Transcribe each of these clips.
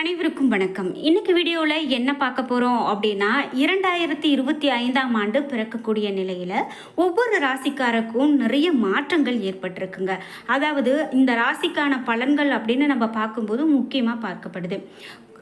அனைவருக்கும் வணக்கம். இன்னைக்கு வீடியோவில் என்ன பார்க்க போகிறோம் அப்படின்னா இரண்டாயிரத்தி இருபத்தி ஐந்தாம் ஆண்டு பிறக்கக்கூடிய நிலையில் ஒவ்வொரு ராசிக்காரருக்கும் நிறைய மாற்றங்கள் ஏற்பட்டிருக்குங்க. அதாவது இந்த ராசிக்கான பலன்கள் அப்படின்னு நம்ம பார்க்கும்போது முக்கியமாக பார்க்கப்படுது.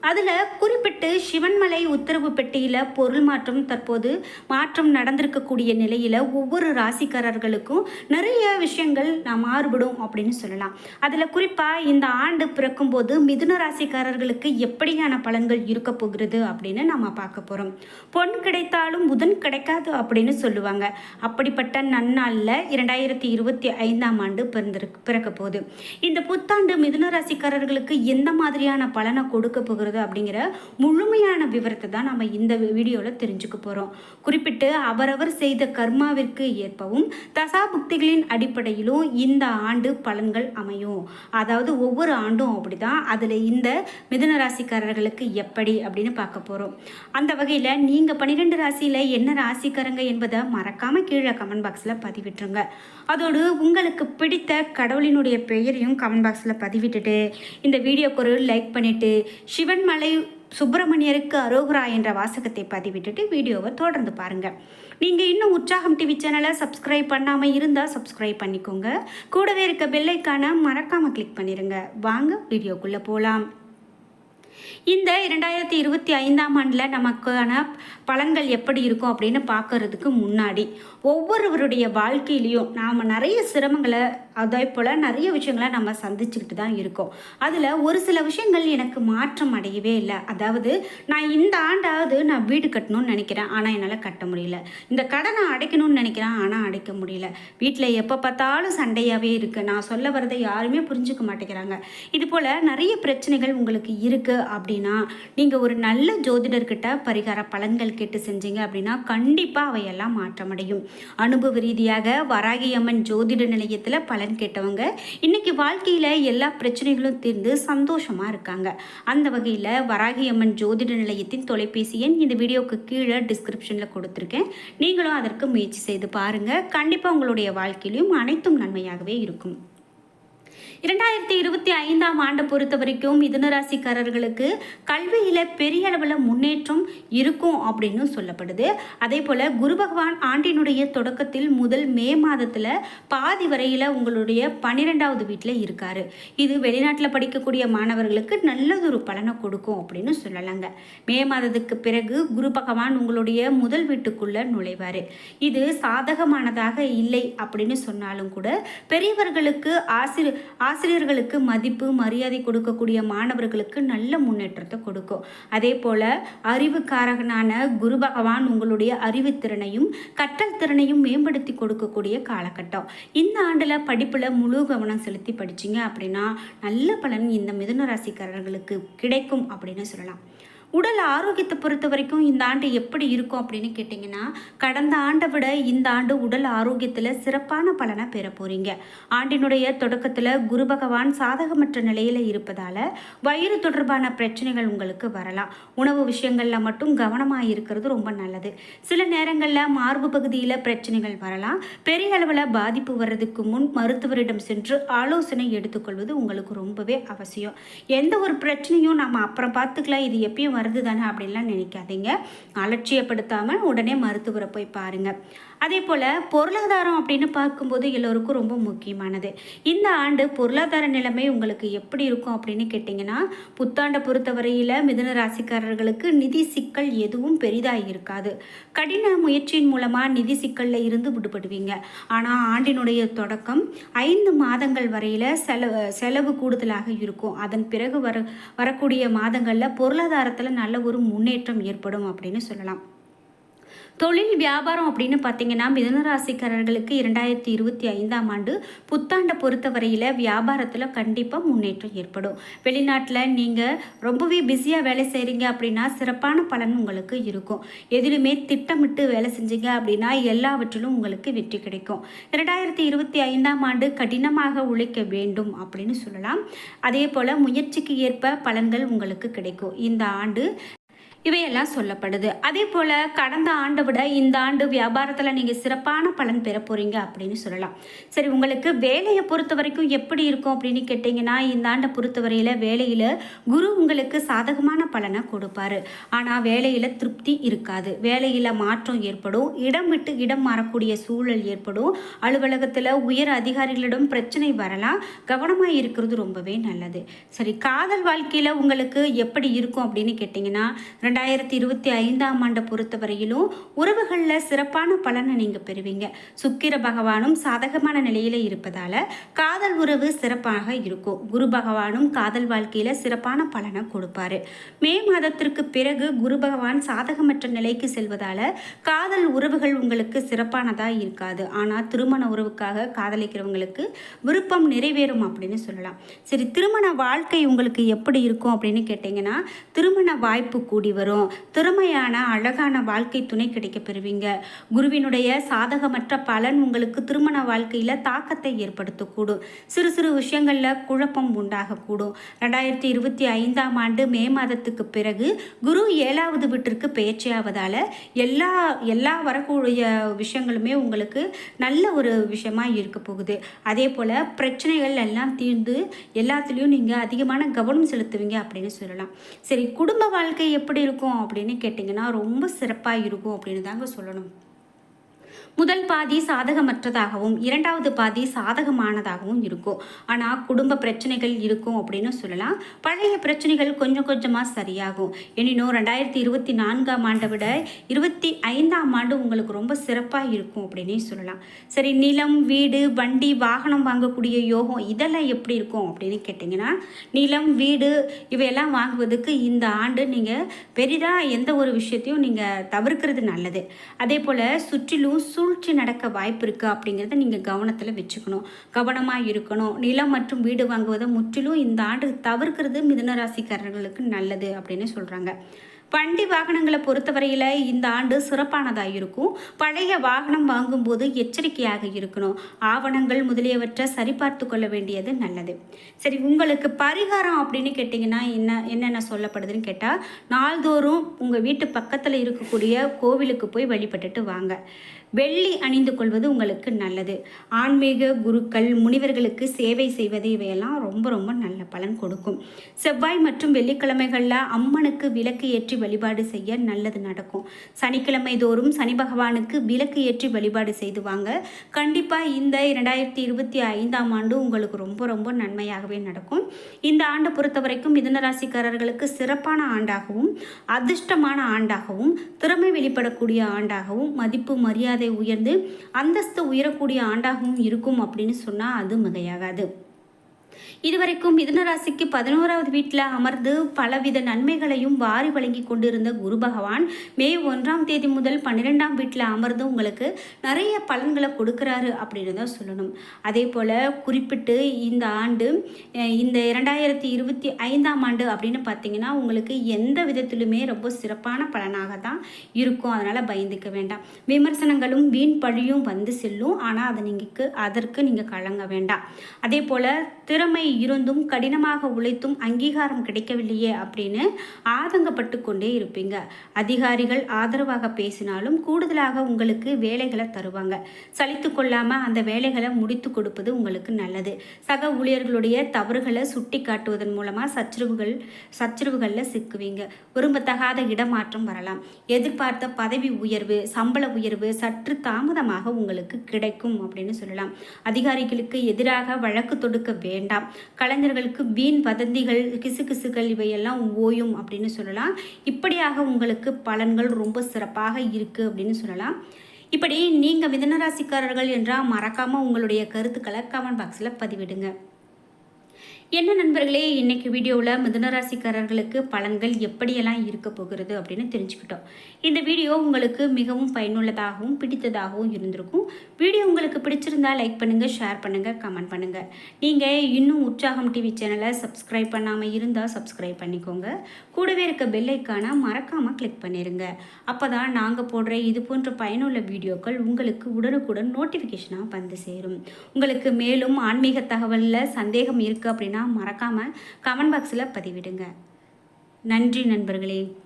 அதில் குறிப்பிட்டு சிவன்மலை உத்தரவு பெட்டியில் பொருள் மாற்றம் தற்போது மாற்றம் நடந்திருக்கக்கூடிய நிலையில் ஒவ்வொரு ராசிக்காரர்களுக்கும் நிறைய விஷயங்கள் நான் மாறுபடும் அப்படின்னு சொல்லலாம். அதில் குறிப்பாக இந்த ஆண்டு பிறக்கும்போது மிதுன ராசிக்காரர்களுக்கு எப்படியான பலன்கள் இருக்க போகிறது அப்படின்னு நம்ம பார்க்க போகிறோம் பொன் கிடைத்தாலும் புதன் கிடைக்காது அப்படின்னு சொல்லுவாங்க. அப்படிப்பட்ட நன்னாளில் இரண்டாயிரத்தி இருபத்தி ஐந்தாம் ஆண்டு பிறந்திருக்கு பிறக்க போகுது. இந்த புத்தாண்டு மிதுன ராசிக்காரர்களுக்கு எந்த மாதிரியான பலனை கொடுக்க போகிறது அப்படிங்கிற முழுமையான விவரத்தை தான் நம்ம இந்த வீடியோவில் தெரிஞ்சுக்க போகிறோம் குறிப்பிட்டு அவரவர் செய்த கர்மாவிற்கு ஏற்பவும் தசாபுக்திகளின் அடிப்படையிலும் இந்த ஆண்டு பலன்கள் அமையும். அதாவது ஒவ்வொரு ஆண்டும் அப்படிதான் அதில் இந்த மிதுன ராசிக்காரர்களுக்கு எப்படி அப்படின்னு பார்க்க போகிறோம் அந்த வகையில் நீங்கள் பன்னிரெண்டு ராசியில் என்ன ராசிக்காரங்க என்பதை மறக்காமல் கீழே கமெண்ட் பாக்ஸில் பதிவிட்டுருங்க. அதோடு உங்களுக்கு பிடித்த கடவுளினுடைய பெயரையும் கமெண்ட் பாக்ஸில் பதிவிட்டுட்டு இந்த வீடியோக்கு ஒரு லைக் பண்ணிவிட்டு சிவன்மலை சுப்பிரமணியருக்கு அரோகரா என்ற வாசகத்தை பதிவிட்டுட்டு வீடியோவை தொடர்ந்து பாருங்கள் நீங்கள் இன்னும் உற்சாகம் டிவி சேனலை சப்ஸ்கிரைப் பண்ணாமல் இருந்தால் சப்ஸ்கிரைப் பண்ணிக்கோங்க. கூடவே இருக்க பெல்லைக்கான மறக்காமல் கிளிக் பண்ணிடுங்க வாங்க வீடியோக்குள்ளே போகலாம் இந்த இரண்டாயிரத்தி இருபத்தி ஐந்தாம் ஆண்டில் நமக்கான பலன்கள் எப்படி இருக்கும் அப்படின்னு பார்க்கறதுக்கு முன்னாடி ஒவ்வொருவருடைய வாழ்க்கையிலையும் நாம் நிறைய சிரமங்களை அதே போல் நிறைய விஷயங்களை நம்ம சந்திச்சுக்கிட்டு தான் இருக்கோம். அதில் ஒரு சில விஷயங்கள் எனக்கு மாற்றம் அடையவே இல்லை. அதாவது நான் இந்த ஆண்டாவது நான் வீடு கட்டணும்னு நினைக்கிறேன் ஆனால் என்னால் கட்ட முடியல. இந்த கடனை அடைக்கணும்னு நினைக்கிறேன் ஆனால் அடைக்க முடியல. வீட்டில் எப்போ பார்த்தாலும் சண்டையாகவே இருக்குது நான் சொல்ல வரதை யாருமே புரிஞ்சுக்க மாட்டேங்கிறாங்க. இது போல் நிறைய பிரச்சனைகள் உங்களுக்கு இருக்குது அப்படின்னா நீங்கள் ஒரு நல்ல ஜோதிடர்கிட்ட பரிகார பலன்கள் கேட்டு செஞ்சீங்க அப்படின்னா கண்டிப்பாக அவையெல்லாம் மாற்றமடையும். அனுபவ ரீதியாக வராகியம்மன் ஜோதிட நிலையத்தில் பலன் கேட்டவங்க இன்னைக்கு வாழ்க்கையில் எல்லா பிரச்சனைகளும் தீர்ந்து சந்தோஷமாக இருக்காங்க. அந்த வகையில் வராகியம்மன் ஜோதிட நிலையத்தின் தொலைபேசி எண் இந்த வீடியோவுக்கு கீழே டிஸ்கிரிப்ஷனில் கொடுத்துருக்கேன். நீங்களும் அதற்கு முயற்சி செய்து பாருங்கள் கண்டிப்பாக உங்களுடைய வாழ்க்கையிலும் அனைத்தும் நன்மையாகவே இருக்கும். இரண்டாயிரத்தி இருபத்தி ஐந்தாம் ஆண்டை பொறுத்த வரைக்கும் மிதுன ராசிக்காரர்களுக்கு கல்வியில் பெரிய அளவில் முன்னேற்றம் இருக்கும் அப்படின்னு சொல்லப்படுது. அதே போல் குரு பகவான் ஆண்டினுடைய தொடக்கத்தில் முதல் மே மாதத்தில் பாதி வரையில் உங்களுடைய பன்னிரெண்டாவது வீட்டில் இருக்காரு. இது வெளிநாட்டில் படிக்கக்கூடிய மாணவர்களுக்கு நல்லதொரு பலனை கொடுக்கும் அப்படின்னு சொல்லலாங்க. மே மாதத்துக்கு பிறகு குரு பகவான் உங்களுடைய முதல் வீட்டுக்குள்ள நுழைவார். இது சாதகமானதாக இல்லை அப்படின்னு சொன்னாலும் கூட பெரியவர்களுக்கு ஆசிரியர் ஆசிரியர்களுக்கு மதிப்பு மரியாதை கொடுக்கக்கூடிய மாணவர்களுக்கு நல்ல முன்னேற்றத்தை கொடுக்கும். அதே போல் அறிவுக்காரகனான குரு பகவான் உங்களுடைய அறிவுத்திறனையும் கற்றல் திறனையும் மேம்படுத்தி கொடுக்கக்கூடிய காலகட்டம். இந்த ஆண்டில் படிப்பில் முழு கவனம் செலுத்தி படிச்சீங்க அப்படின்னா நல்ல பலன் இந்த மிதுன ராசிக்காரர்களுக்கு கிடைக்கும் அப்படின்னு சொல்லலாம். உடல் ஆரோக்கியத்தை பொறுத்த வரைக்கும் இந்த ஆண்டு எப்படி இருக்கும் அப்படின்னு கேட்டிங்கன்னா கடந்த ஆண்டை விட இந்த ஆண்டு உடல் ஆரோக்கியத்தில் சிறப்பான பலனை பெற போகிறீங்க ஆண்டினுடைய தொடக்கத்தில் குரு பகவான் சாதகமற்ற நிலையில் இருப்பதால் வயிறு தொடர்பான பிரச்சனைகள் உங்களுக்கு வரலாம். உணவு விஷயங்களில் மட்டும் கவனமாக இருக்கிறது ரொம்ப நல்லது. சில நேரங்களில் மார்பு பகுதியில் பிரச்சனைகள் வரலாம். பெரிய அளவில் பாதிப்பு வர்றதுக்கு முன் மருத்துவரிடம் சென்று ஆலோசனை எடுத்துக்கொள்வது உங்களுக்கு ரொம்பவே அவசியம். எந்த ஒரு பிரச்சனையும் நம்ம அப்புறம் பார்த்துக்கலாம். இது எப்பயும் வருது தானே அப்படின்லாம் நினைக்காதீங்க. அலட்சியப்படுத்தாமல் உடனே மருத்துவரை போய் பாருங்கள் அதே போல் பொருளாதாரம் அப்படின்னு பார்க்கும்போது எல்லோருக்கும் ரொம்ப முக்கியமானது. இந்த ஆண்டு பொருளாதார நிலைமை உங்களுக்கு எப்படி இருக்கும் அப்படின்னு கேட்டிங்கன்னா புத்தாண்டை பொறுத்தவரையில் மிதுன ராசிக்காரர்களுக்கு நிதி சிக்கல் எதுவும் பெரிதாக இருக்காது. கடின முயற்சியின் மூலமாக நிதி சிக்கலில் இருந்து விடுபடுவீங்க. ஆனால் ஆண்டினுடைய தொடக்கம் ஐந்து மாதங்கள் வரையில் செலவு செலவு கூடுதலாக இருக்கும். அதன் பிறகு வர வரக்கூடிய மாதங்களில் பொருளாதாரத்தில் நல்ல ஒரு முன்னேற்றம் ஏற்படும் அப்படின்னு சொல்லலாம். தொழில் வியாபாரம் அப்படின்னு பார்த்தீங்கன்னா மிதனராசிக்காரர்களுக்கு இரண்டாயிரத்தி இருபத்தி ஐந்தாம் ஆண்டு புத்தாண்டை பொறுத்தவரையில் வியாபாரத்தில் கண்டிப்பாக முன்னேற்றம் ஏற்படும். வெளிநாட்டில் நீங்கள் ரொம்பவே பிஸியாக வேலை செய்கிறீங்க அப்படின்னா சிறப்பான பலன் உங்களுக்கு இருக்கும். எதிலுமே திட்டமிட்டு வேலை செஞ்சீங்க அப்படின்னா எல்லாவற்றிலும் உங்களுக்கு வெற்றி கிடைக்கும். இரண்டாயிரத்தி இருபத்தி ஐந்தாம் ஆண்டு கடினமாக உழைக்க வேண்டும் அப்படின்னு சொல்லலாம். அதே போல் முயற்சிக்கு ஏற்ப பலன்கள் உங்களுக்கு கிடைக்கும். இந்த ஆண்டு இவையெல்லாம் சொல்லப்படுது. அதே போல் கடந்த ஆண்டை விட இந்த ஆண்டு வியாபாரத்தில் நீங்கள் சிறப்பான பலன் பெற போகிறீங்க அப்படின்னு சொல்லலாம். சரி உங்களுக்கு வேலையை பொறுத்த வரைக்கும் எப்படி இருக்கும் அப்படின்னு கேட்டிங்கன்னா இந்த ஆண்டை பொறுத்தவரையில் வேலையில் குரு உங்களுக்கு சாதகமான பலனை கொடுப்பாரு. ஆனால் வேலையில் திருப்தி இருக்காது. வேலையில் மாற்றம் ஏற்படும். இடம் விட்டு இடம் மாறக்கூடிய சூழல் ஏற்படும். அலுவலகத்தில் உயர் அதிகாரிகளிடம் பிரச்சனை வரலாம். கவனமாக இருக்கிறது ரொம்பவே நல்லது. சரி காதல் வாழ்க்கையில் உங்களுக்கு எப்படி இருக்கும் அப்படின்னு கேட்டிங்கன்னா ரெண்டாயிரத்தி இருபத்தி ஐந்தாம் ஆண்டை பொறுத்தவரையிலும் உறவுகளில் சிறப்பான பலனை நீங்கள் பெறுவீங்க. சுக்கிர பகவானும் சாதகமான நிலையில் இருப்பதால் காதல் உறவு சிறப்பாக இருக்கும். குரு பகவானும் காதல் வாழ்க்கையில் சிறப்பான பலனை கொடுப்பாரு. மே மாதத்திற்கு பிறகு குரு பகவான் சாதகமற்ற நிலைக்கு செல்வதால் காதல் உறவுகள் உங்களுக்கு சிறப்பானதாக இருக்காது. ஆனால் திருமண உறவுக்காக காதலிக்கிறவங்களுக்கு விருப்பம் நிறைவேறும் அப்படின்னு சொல்லலாம். சரி திருமண வாழ்க்கை உங்களுக்கு எப்படி இருக்கும் அப்படின்னு கேட்டிங்கன்னா திருமண வாய்ப்பு கூடி வரும். திறமையான அழகான வாழ்க்கை துணை கிடைக்க பெறுவீங்க. குருவினுடைய சாதகமற்ற பலன் உங்களுக்கு திருமண வாழ்க்கையில் தாக்கத்தை ஏற்படுத்தக்கூடும். சிறு சிறு விஷயங்களில் குழப்பம் உண்டாகக்கூடும். ரெண்டாயிரத்தி இருபத்தி ஐந்தாம் ஆண்டு மே மாதத்துக்கு பிறகு குரு ஏழாவது வீட்டிற்கு பயிற்சியாவதால் எல்லா எல்லா வரக்கூடிய விஷயங்களுமே உங்களுக்கு நல்ல ஒரு விஷயமாக இருக்க போகுது. அதே போல் பிரச்சனைகள் எல்லாம் தீர்ந்து எல்லாத்துலேயும் நீங்கள் அதிகமான கவனம் செலுத்துவீங்க அப்படின்னு சொல்லலாம். சரி குடும்ப வாழ்க்கை எப்படி இருக்கும் அப்படின்னு கேட்டிங்கன்னா ரொம்ப சிறப்பாக இருக்கும் அப்படின்னு தாங்க சொல்லணும். முதல் பாதி சாதகமற்றதாகவும் இரண்டாவது பாதி சாதகமானதாகவும் இருக்கும். ஆனால் குடும்ப பிரச்சனைகள் இருக்கும் அப்படின்னு சொல்லலாம். பழைய பிரச்சனைகள் கொஞ்சம் கொஞ்சமாக சரியாகும். எனினும் ரெண்டாயிரத்தி இருபத்தி நான்காம் ஆண்டை விட இருபத்தி ஐந்தாம் ஆண்டு உங்களுக்கு ரொம்ப சிறப்பாக இருக்கும் அப்படின்னே சொல்லலாம். சரி நிலம் வீடு வண்டி வாகனம் வாங்கக்கூடிய யோகம் இதெல்லாம் எப்படி இருக்கும் அப்படின்னு கேட்டிங்கன்னா நிலம் வீடு இவையெல்லாம் வாங்குவதுக்கு இந்த ஆண்டு நீங்கள் பெரிதாக எந்த ஒரு விஷயத்தையும் நீங்கள் தவிர்க்கிறது நல்லது. அதே போல் சுற்றிலும் சூழ்ச்சி நடக்க வாய்ப்பு இருக்குது அப்படிங்கிறத நீங்கள் கவனத்தில் வச்சுக்கணும். கவனமாக இருக்கணும். நிலம் மற்றும் வீடு வாங்குவதை முற்றிலும் இந்த ஆண்டு தவிர்க்கிறது மிதனராசிக்காரர்களுக்கு நல்லது அப்படின்னு சொல்கிறாங்க வண்டி வாகனங்களை பொறுத்தவரையில் இந்த ஆண்டு சிறப்பானதாக இருக்கும். பழைய வாகனம் வாங்கும்போது எச்சரிக்கையாக இருக்கணும். ஆவணங்கள் முதலியவற்றை சரிபார்த்து கொள்ள வேண்டியது நல்லது. சரி உங்களுக்கு பரிகாரம் அப்படின்னு கேட்டிங்கன்னா என்ன என்னென்ன சொல்லப்படுதுன்னு கேட்டால் நாள்தோறும் உங்கள் வீட்டு பக்கத்தில் இருக்கக்கூடிய கோவிலுக்கு போய் வழிபட்டுட்டு வாங்க. வெள்ளி அணிந்து கொள்வது உங்களுக்கு நல்லது. ஆன்மீக குருக்கள் முனிவர்களுக்கு சேவை செய்வது இவையெல்லாம் ரொம்ப ரொம்ப நல்ல பலன் கொடுக்கும். செவ்வாய் மற்றும் வெள்ளிக்கிழமைகளில் அம்மனுக்கு விளக்கு ஏற்றி வழிபாடு செய்ய நல்லது நடக்கும். சனிக்கிழமை தோறும் சனி பகவானுக்கு விளக்கு ஏற்றி வழிபாடு செய்து வாங்க. கண்டிப்பாக இந்த இரண்டாயிரத்தி இருபத்தி ஐந்தாம் ஆண்டு உங்களுக்கு ரொம்ப ரொம்ப நன்மையாகவே நடக்கும். இந்த ஆண்டை பொறுத்த வரைக்கும் மிதனராசிக்காரர்களுக்கு சிறப்பான ஆண்டாகவும் அதிர்ஷ்டமான ஆண்டாகவும் திறமை வெளிப்படக்கூடிய ஆண்டாகவும் மதிப்பு மரியாதை உயர்ந்து அந்தஸ்து உயரக்கூடிய ஆண்டாகவும் இருக்கும் அப்படின்னு சொன்னால் அது மிகையாகாது. இதுவரைக்கும் மிதுன ராசிக்கு பதினோராவது வீட்டில் அமர்ந்து பலவித நன்மைகளையும் வாரி வழங்கி கொண்டிருந்த குரு பகவான் மே ஒன்றாம் தேதி முதல் பன்னிரெண்டாம் வீட்டில் அமர்ந்து உங்களுக்கு நிறைய பலன்களை கொடுக்குறாரு அப்படின்னு தான் சொல்லணும். அதே போல் குறிப்பிட்டு இந்த ஆண்டு இந்த இரண்டாயிரத்தி இருபத்தி ஐந்தாம் ஆண்டு அப்படின்னு பார்த்தீங்கன்னா உங்களுக்கு எந்த விதத்திலுமே ரொம்ப சிறப்பான பலனாக தான் இருக்கும். அதனால் பயந்துக்க வேண்டாம். விமர்சனங்களும் வீண் பழியும் வந்து செல்லும். ஆனால் அதை நீங்கள் அதற்கு நீங்கள் கலங்க வேண்டாம். அதே போல் திறமை இருந்தும் கடினமாக உழைத்தும் அங்கீகாரம் கிடைக்கவில்லையே அப்படின்னு ஆதங்கப்பட்டு கொண்டே இருப்பீங்க. அதிகாரிகள் ஆதரவாக பேசினாலும் கூடுதலாக உங்களுக்கு வேலைகளை தருவாங்க. சலித்து கொள்ளாமல் அந்த வேலைகளை முடித்து கொடுப்பது உங்களுக்கு நல்லது. சக ஊழியர்களுடைய தவறுகளை சுட்டி காட்டுவதன் மூலமாக சச்சரவுகள் சச்சரவுகளில் சிக்குவீங்க. விரும்பத்தகாத இடமாற்றம் வரலாம். எதிர்பார்த்த பதவி உயர்வு சம்பள உயர்வு சற்று தாமதமாக உங்களுக்கு கிடைக்கும் அப்படின்னு சொல்லலாம். அதிகாரிகளுக்கு எதிராக வழக்கு தொடுக்க வேண்டாம். கலைஞர்களுக்கு வீண் வதந்திகள் கிசுகிசுகள் இவையெல்லாம் ஓயும் அப்படின்னு சொல்லலாம். இப்படியாக உங்களுக்கு பலன்கள் ரொம்ப சிறப்பாக இருக்குது அப்படின்னு சொல்லலாம். இப்படி நீங்கள் மிதனராசிக்காரர்கள் என்றால் மறக்காமல் உங்களுடைய கருத்துக்களை கமெண்ட் பாக்ஸில் பதிவிடுங்க. என்ன நண்பர்களே இன்னைக்கு வீடியோவில் மிதுனராசிக்காரர்களுக்கு பலன்கள் எப்படியெல்லாம் இருக்க போகிறது அப்படின்னு தெரிஞ்சுக்கிட்டோம். இந்த வீடியோ உங்களுக்கு மிகவும் பயனுள்ளதாகவும் பிடித்ததாகவும் இருந்திருக்கும். வீடியோ உங்களுக்கு பிடிச்சிருந்தா லைக் பண்ணுங்கள் ஷேர் பண்ணுங்கள் கமெண்ட் பண்ணுங்கள் நீங்கள் இன்னும் உற்சாகம் டிவி சேனலை சப்ஸ்கிரைப் பண்ணாமல் இருந்தால் சப்ஸ்கிரைப் பண்ணிக்கோங்க. கூடவே இருக்க பெல்லைக்கான மறக்காமல் கிளிக் பண்ணிடுங்க அப்போ தான் நாங்கள் போடுற இது போன்ற பயனுள்ள வீடியோக்கள் உங்களுக்கு உடனுக்குடன் நோட்டிஃபிகேஷனாக வந்து சேரும். உங்களுக்கு மேலும் ஆன்மீக தகவலில் சந்தேகம் இருக்குது அப்படின்னா மறக்காமல் கமெண்ட் பாக்ஸில் பதிவிடுங்க. நன்றி நண்பர்களே.